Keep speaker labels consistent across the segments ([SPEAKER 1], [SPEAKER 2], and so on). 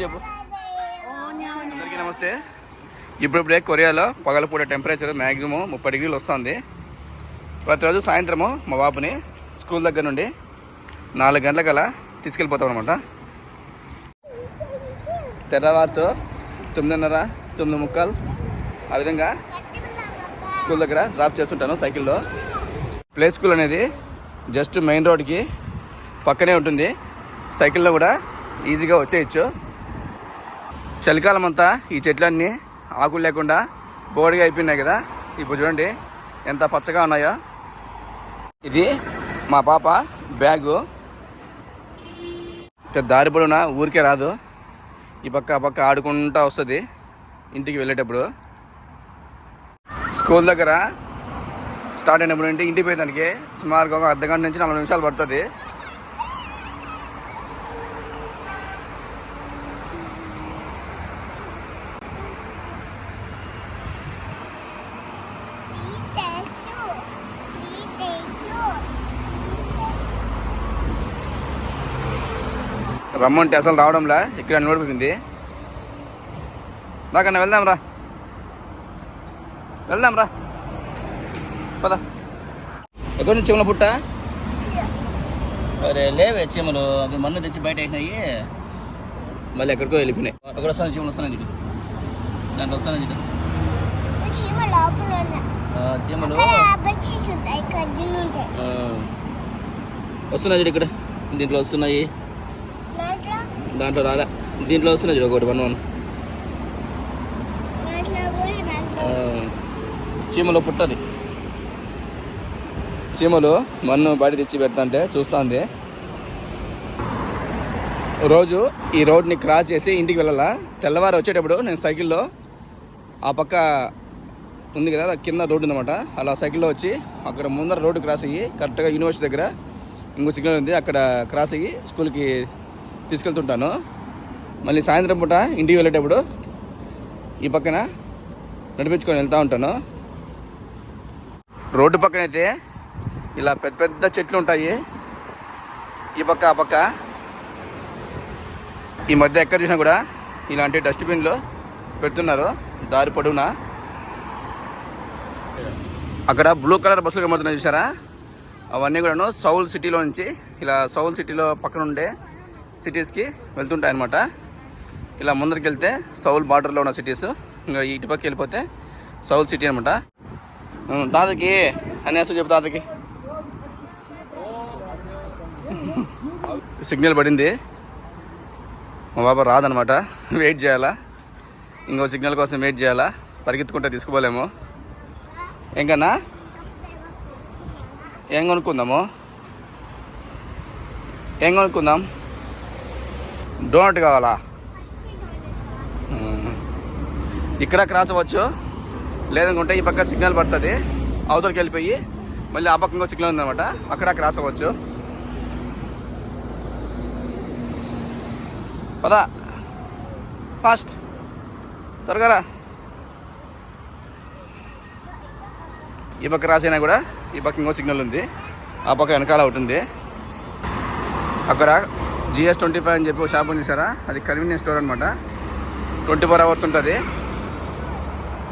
[SPEAKER 1] చెప్పు. అందరికీ నమస్తే. ఇప్పుడిప్పుడే కొరియాలో పగలపూట టెంపరేచర్ మ్యాక్సిమం ముప్పై డిగ్రీలు వస్తుంది. ప్రతిరోజు సాయంత్రము మా బాబుని స్కూల్ దగ్గర నుండి నాలుగు గంటలకల్లా తీసుకెళ్ళిపోతాం అనమాట తెల్లవారితో తొమ్మిదిన్నర తొమ్మిది ముక్కాలు ఆ విధంగా స్కూల్ దగ్గర డ్రాప్ చేస్తుంటాను సైకిల్లో. ప్లే స్కూల్ అనేది జస్ట్ మెయిన్ రోడ్కి పక్కనే ఉంటుంది. సైకిల్లో కూడా ఈజీగా వచ్చేయచ్చు. చలికాలం అంతా ఈ చెట్లన్నీ ఆకులు లేకుండా బోడిగా అయిపోయినాయి కదా. ఇప్పుడు చూడండి ఎంత పచ్చగా ఉన్నాయో. ఇది మా పాప బ్యాగు. ఇక దారి పొడవునా ఊరికే రాదు. ఈ పక్క ఆ పక్క ఆడుకుంటా వస్తుంది ఇంటికి వెళ్ళేటప్పుడు. స్కూల్ దగ్గర స్టార్ట్ అయినప్పుడు ఇంటి ఇంటికి పోయేదానికి సుమారుగా ఒక అర్ధ గంట నుంచి నలభై నిమిషాలు పడుతుంది. రమ్మంటే అసలు రావడంలా? ఇక్కడ నోడిపోయింది నాకన్నా వెళ్దాం రా. వెళ్దాం రా. పద. ఎక్కడి నుంచి చీమల పుట్ట? అరే లేవే చీమలు అవి మన్ను తెచ్చి బయట వేసినాయి. మళ్ళీ ఎక్కడికో వెళ్ళిపోయినాయి. అక్కడ వస్తాను చీమలు వస్తాను ఇది దాంట్లో వస్తాను
[SPEAKER 2] ఉన్న
[SPEAKER 1] చీమలు వస్తున్నాయి చూడు ఇక్కడ. దీంట్లో వస్తున్నాయి.
[SPEAKER 2] దాంట్లో
[SPEAKER 1] రాలే. దీంట్లో వస్తున్నాయి చూడు ఒకటి వన్ వన్. చీమలు పుట్టది. చీమలు మన్ను బయట తెచ్చి పెడతాంటే చూస్తుంది. రోజు ఈ రోడ్ని క్రాస్ చేసి ఇంటికి వెళ్ళాలా? తెల్లవారు వచ్చేటప్పుడు నేను సైకిల్లో ఆ పక్క ఉంది కదా కింద రోడ్డు ఉందన్నమాట. అలా సైకిల్లో వచ్చి అక్కడ ముందర రోడ్డు క్రాస్ అయ్యి కరెక్ట్గా యూనివర్సిటీ దగ్గర ఇంకో సిగ్నల్ ఉంది అక్కడ క్రాస్ అయ్యి స్కూల్కి తీసుకెళ్తుంటాను. మళ్ళీ సాయంత్రం పూట ఇంటికి వెళ్ళేటప్పుడు ఈ పక్కన నడిపించుకొని వెళ్తూ ఉంటాను. రోడ్డు పక్కన అయితే ఇలా పెద్ద పెద్ద చెట్లు ఉంటాయి. ఈ పక్క ఆ పక్క. ఈ మధ్య ఎక్కడ చూసినా కూడా ఇలాంటి డస్ట్బిన్లు పెడుతున్నారు. దారి పొడవునా? అక్కడ బ్లూ కలర్ బస్సులు కనబడుతున్నాయి చూసారా? అవన్నీ కూడాను సౌల్ సిటీలో నుంచి ఇలా సౌల్ సిటీలో పక్కన ఉండే సిటీస్కి వెళ్తుంటాయి అనమాట ఇలా ముందరికి వెళ్తే సౌల్ బార్డర్లో ఉన్న సిటీస్ ఇంకా ఇటు పక్క వెళ్ళిపోతే సౌల్ సిటీ అనమాట తాతకి అనేసి చెప్పు తాతకి. సిగ్నల్ పడింది. మా బాబా రాదనమాట వెయిట్ చేయాలా? ఇంకో సిగ్నల్ కోసం వెయిట్ చేయాలా? పరిగెత్తుకుంటే తీసుకోలేము ఇంకన్నా ఏం కొనుక్కుందాము? ఏం కొనుక్కుందాం? డోనట్ కావాలా? ఇక్కడ క్రాస్ అవ్వచ్చు. లేదనుకుంటే ఈ పక్క సిగ్నల్ పడుతుంది. అవతలకి వెళ్ళిపోయి మళ్ళీ ఆ పక్క ఇంకో సిగ్నల్ ఉందన్నమాట. అక్కడ క్రాస్ అవ్వచ్చు. పదా. ఫాస్ట్. త్వరగా ఈ పక్క క్రాస్ అయినా కూడా ఈ పక్క ఇంకో సిగ్నల్ ఉంది. ఆ పక్క వెనకాల ఒకటి ఉంది. అక్కడ జిఎస్ ట్వంటీ ఫైవ్ అని చెప్పి ఒక షాప్ ఉంది చూసారా? అది కన్వీనియన్స్ స్టోర్ అనమాట ట్వంటీ ఫోర్ అవర్స్ ఉంటుంది.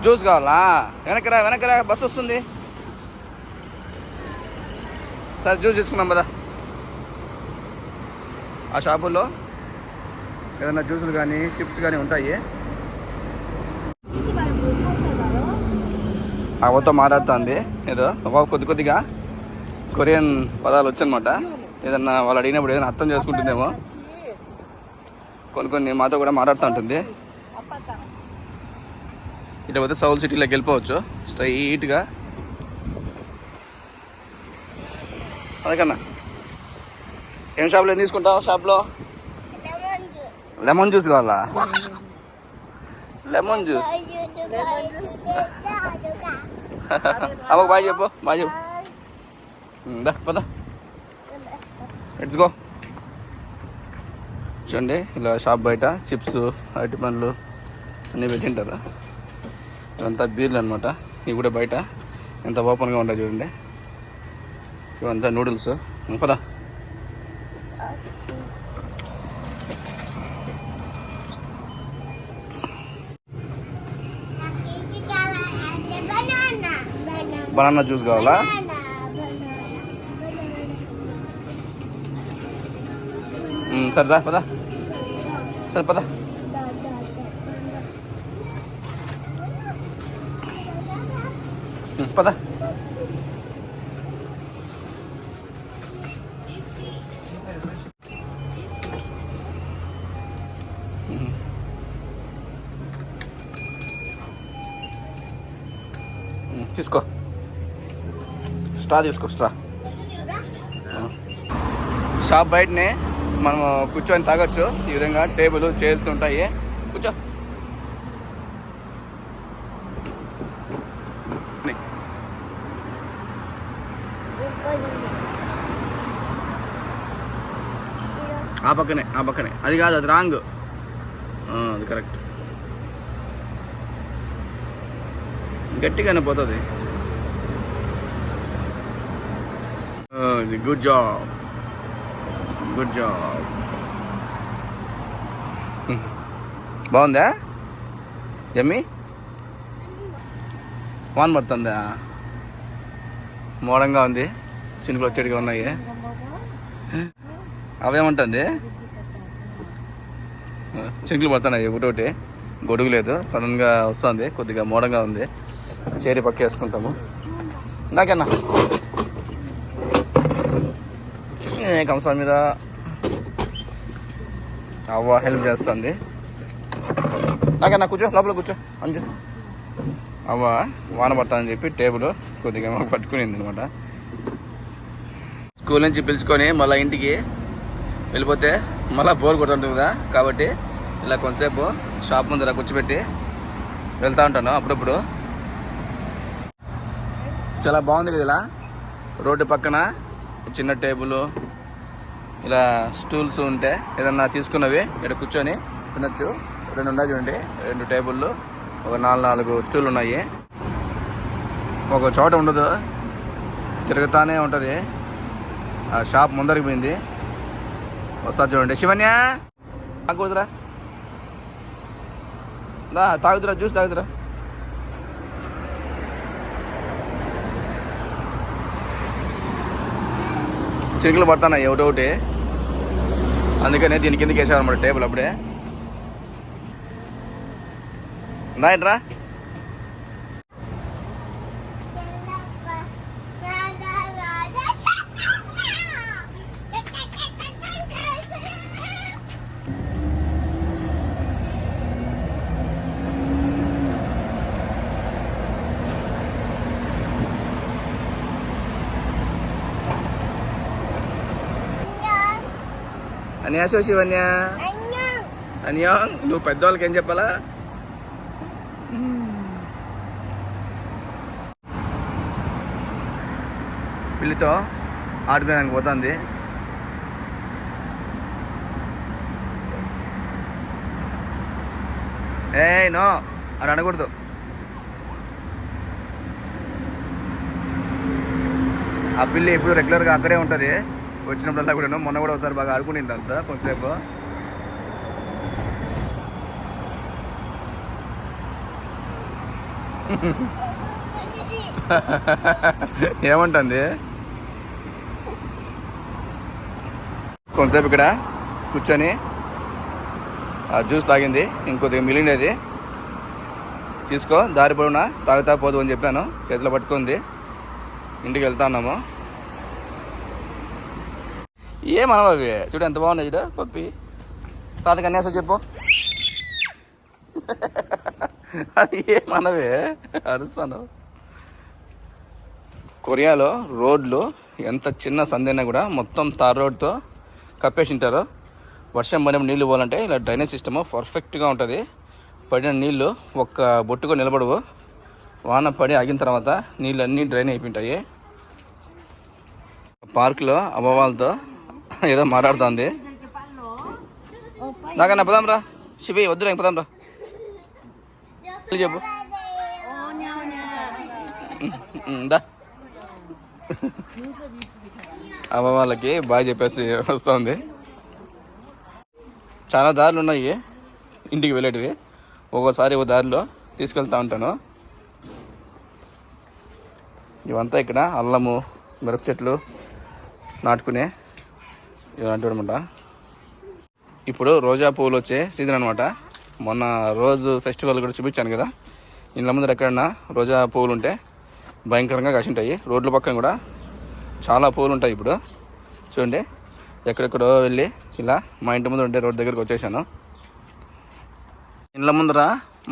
[SPEAKER 1] జ్యూస్ కావాలా? వెనకరా వెనకరా బస్సు వస్తుంది. సార్ జ్యూస్ తీసుకున్నాం కదా ఆ షాపుల్లో ఏదైనా జ్యూసులు కానీ చిప్స్ కానీ ఉంటాయి. అవతో మాట్లాడుతుంది. ఏదో ఒక కొద్ది కొద్దిగా కొరియన్ పదాలు వచ్చనమాట ఏదన్నా వాళ్ళు అడిగినప్పుడు ఏదైనా అర్థం చేసుకుంటుందేమో. కొన్ని కొన్ని మాతో కూడా మాట్లాడుతూ ఉంటుంది. ఇటు పోతే సౌల్ సిటీలోకి వెళ్ళిపోవచ్చు. స్ట్రైట్గా. అదకన్నా. ఏం షాప్లో ఏం తీసుకుంటావు షాప్లో?
[SPEAKER 2] లెమన్ జ్యూస్
[SPEAKER 1] కావాలా? Lemon juice. అవ్వ బాయ్ చెప్పు బాయ్ చెప్పు. పద. లెట్స్ గో చూడండి ఇలా షాప్ బయట చిప్స్ అరటి పండ్లు అన్నీ పెట్టింటారు ఇవంతా బీర్లు అనమాట ఇవి కూడా బయట. ఎంత ఓపెన్గా ఉంటాయి చూడండి. ఇవంతా నూడిల్స్ పద. బనానా. జ్యూస్ కావాలా? మ్మ్, సరే రా పదా సరే పదా పద తీసుకో స్ట్రా తీసుకో స్ట్రా షాప్ బయటనే మనం కూర్చొని తాగొచ్చు. ఈ విధంగా టేబుల్ చైర్స్ ఉంటాయి. కూర్చో. ఆ పక్కనే ఆ పక్కనే. అది కాదు అది రాంగ్. అది కరెక్ట్. గట్టిగానే పోతుంది. Good job. గుడ్ జాబ్ బాగుందా? జమ్మి? వాన్ పడుతుందా? మోడంగా ఉంది. చినుకులు వచ్చేటిగా ఉన్నాయి. అవేమంటుంది? చినుకులు పడుతున్నాయి ఒకటి ఒకటి. గొడుగు లేదు. సడన్గా వస్తుంది. కొద్దిగా మోడంగా ఉంది. చేరి పక్క వేసుకుంటాము నాకన్నా ఏ కంసాల మీద అవ్వ హెల్ప్ చేస్తుంది. నాకన్నా కూర్చో లోపల కూర్చో అంజు. అవ్వ వాన పడుతుందని చెప్పి టేబుల్ కొద్దిగా పట్టుకునింది అనమాట. స్కూల్ నుంచి పిలుచుకొని మళ్ళీ ఇంటికి వెళ్ళిపోతే మళ్ళీ బోర్ కొడుతుంటుంది కదా కాబట్టి ఇలా కొంతసేపు షాప్ ముందర కూర్చోబెట్టి వెళ్తూ ఉంటాను అప్పుడప్పుడు. చాలా బాగుంది కదా ఇలా. రోడ్డు పక్కన చిన్న టేబుల్ ఇలా స్టూల్స్ ఉంటే ఏదన్నా తీసుకున్నవి ఇక్కడ కూర్చొని తినచ్చు. రెండు ఉన్నాయి చూడండి రెండు టేబుల్లు ఒక నాలుగు నాలుగు స్టూల్ ఉన్నాయి. ఒక చోట ఉండదు తిరుగుతానే ఉంటుంది. ఆ షాప్ ముందరికి పోయింది. ఒకసారి చూడండి. శివన్య! తాగుదురా. దా తాగుదురా జ్యూస్ తాగుతురా చిరుకులు పడుతున్నాయి ఒకటి ఒకటి. అందుకనే దీని కిందకి వేసామన్నమాట టేబుల్ అప్పుడే. రా అన్యాసో శివన్య అన్యా నువ్వు పెద్దవాళ్ళకి ఏం చెప్పాలా? పిల్లితో ఆడిపోయడానికి పోతుంది. ఏ నో అని అనకూడదు ఆ పిల్లి ఇప్పుడు రెగ్యులర్గా అక్కడే ఉంటుంది. వచ్చినప్పుడల్లా కూడా మొన్న కూడా ఒకసారి బాగా ఆడుకునింది అంతా కొంతసేపు. ఏమంటుంది? కొంతసేపు ఇక్కడ కూర్చొని ఆ జ్యూస్ తాగింది ఇంకొద్దిగా మిగిలినది తీసుకో దారి పొడవునా తాగుతా పోదు అని చెప్పాను చేతిలో పట్టుకుంది. ఇంటికి వెళ్తా ఉన్నాము ఏమనవు అవి చూడు ఎంత బాగున్నాయి చూడు. పప్పి. తాత అన్యాసం చెప్పు. అది ఏమనవే అరుస్తాను. కొరియాలో రోడ్లు ఎంత చిన్న సందైనా కూడా మొత్తం తార్ రోడ్తో కప్పేసి ఉంటారు వర్షం పడిన నీళ్ళు పోవాలంటే ఇలా డ్రైనేజ్ సిస్టమ్ పర్ఫెక్ట్గా ఉంటుంది. పడిన నీళ్ళు ఒక్క బొట్టుగా నిలబడవు. వాన పడి ఆగిన తర్వాత నీళ్ళు అన్నీ డ్రైన్ అయిపోయింటాయి. పార్క్లో అభావాలతో ఏదో మాట్లాడుతుంది. నాకన్నా పదాం రా. శివి వద్దురా పదాం రా. చెప్పు. అమ్మ వాళ్ళకి బాగా చెప్పేసి వస్తుంది. చాలా దారులు ఉన్నాయి. ఇంటికి వెళ్ళేటివి. ఒక్కోసారి ఒక దారిలో తీసుకెళ్తా ఉంటాను. ఇవంతా ఇక్కడ అల్లము మిరప చెట్లు నాటుకునే ఇలాంటివి అనమాట ఇప్పుడు రోజా పువ్వులు వచ్చే సీజన్ అనమాట మొన్న రోజు ఫెస్టివల్ కూడా చూపించాను కదా. ఇండ్ల ముందర ఎక్కడన్నా రోజా పువ్వులు ఉంటే భయంకరంగా కాసింటాయి. రోడ్ల పక్కన కూడా చాలా పువ్వులు ఉంటాయి ఇప్పుడు. చూడండి ఎక్కడెక్కడో వెళ్ళి ఇలా మా ఇంటి ముందు ఉండే రోడ్డు దగ్గరికి వచ్చేసాను. ఇండ్ల ముందర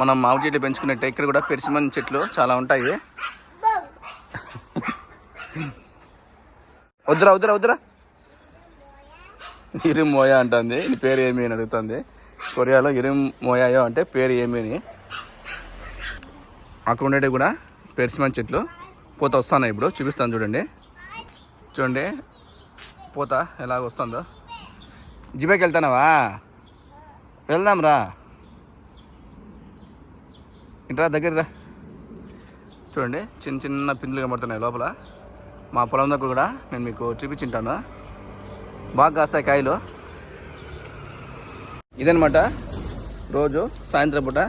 [SPEAKER 1] మనం మామిడి చెట్లు పెంచుకున్నట్టే ఇక్కడ కూడా పెరిసిమని చెట్లు చాలా ఉంటాయి. వద్దురా వద్దురా వద్దురా. ఇరిం మోయా అంటుంది. నీ పేరు ఏమి అని అడుగుతుంది. కొరియాలో ఇరిం మోయాయో అంటే పేరు ఏమి అని. అక్కడ ఉండేవి కూడా పెరిసిమని చెట్లు. పూత వస్తున్నాయి ఇప్పుడు. చూపిస్తాను చూడండి. చూడండి. పూత ఎలాగ వస్తుందో. జిబేకి వెళ్తానవా వెళ్దాం రా. ఇంట్రా దగ్గర రా. చూడండి. చిన్న చిన్న పిందులు కనబడుతున్నాయి లోపల. మా పొలం దగ్గర కూడా నేను మీకు చూపించింటాను. బాగా కాస్తాయి కాయలు ఇదనమాట రోజు సాయంత్రం పూట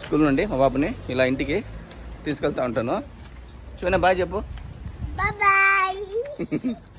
[SPEAKER 1] స్కూల్ నుండి మా బాబుని ఇలా ఇంటికి తీసుకెళ్తా ఉంటాను. చూడండి బాయ్ చెప్పు.
[SPEAKER 2] బాయ్.